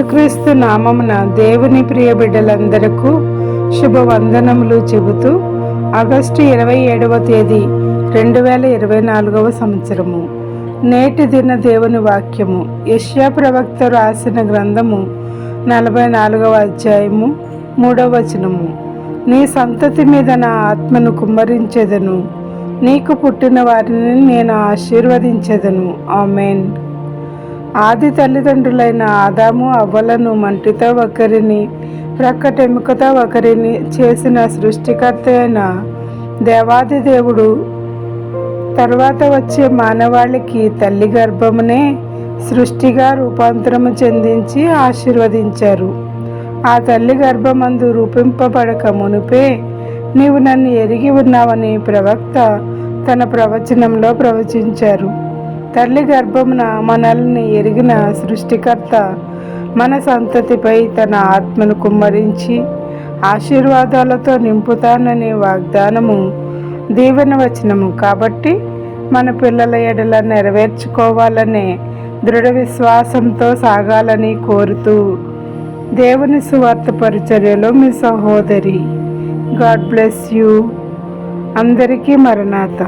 యేసుక్రీస్తు నామమున దేవుని ప్రియ బిడ్డలందరకు శుభవందనములు చెబుతూ ఆగస్టు ఇరవై ఏడవ తేదీ రెండు వేల ఇరవై నాలుగవ సంవత్సరము. నేటి దిన దేవుని వాక్యము. యష్యా ప్రవక్త రాసిన గ్రంథము నలభై నాలుగవ అధ్యాయము మూడవ వచనము. నీ సంతతి మీద నా ఆత్మను కుమ్మరించేదను. నీకు పుట్టిన వారిని నేను ఆశీర్వదించెదను. ఆమెన్. ఆది తల్లిదండ్రులైన ఆదాము అవ్వలను మంటితో ఒకరిని ప్రక్కటెముకతో ఒకరిని చేసిన సృష్టికర్త అయిన దేవాది దేవుడు. తర్వాత వచ్చే మానవాళికి తల్లి గర్భమునే సృష్టిగా రూపాంతరము చెందించి ఆశీర్వదించారు. ఆ తల్లి గర్భమందు రూపింపబడక మునుపే నీవు నన్ను ఎరిగి ఉన్నావని ప్రవక్త తన ప్రవచనంలో ప్రవచించారు. తల్లి గర్భమున మనల్ని ఎరిగిన సృష్టికర్త మన సంతతిపై తన ఆత్మను కుమ్మరించి ఆశీర్వాదాలతో నింపుతాననే వాగ్దానము దీవెన వచనము. కాబట్టి మన పిల్లల ఎడల నెరవేర్చుకోవాలనే దృఢ విశ్వాసంతో సాగాలని కోరుతూ దేవుని సువార్త పరిచర్యలో మీ సహోదరి గాడ్ బ్లెస్ యూ. అందరికీ మరణాత.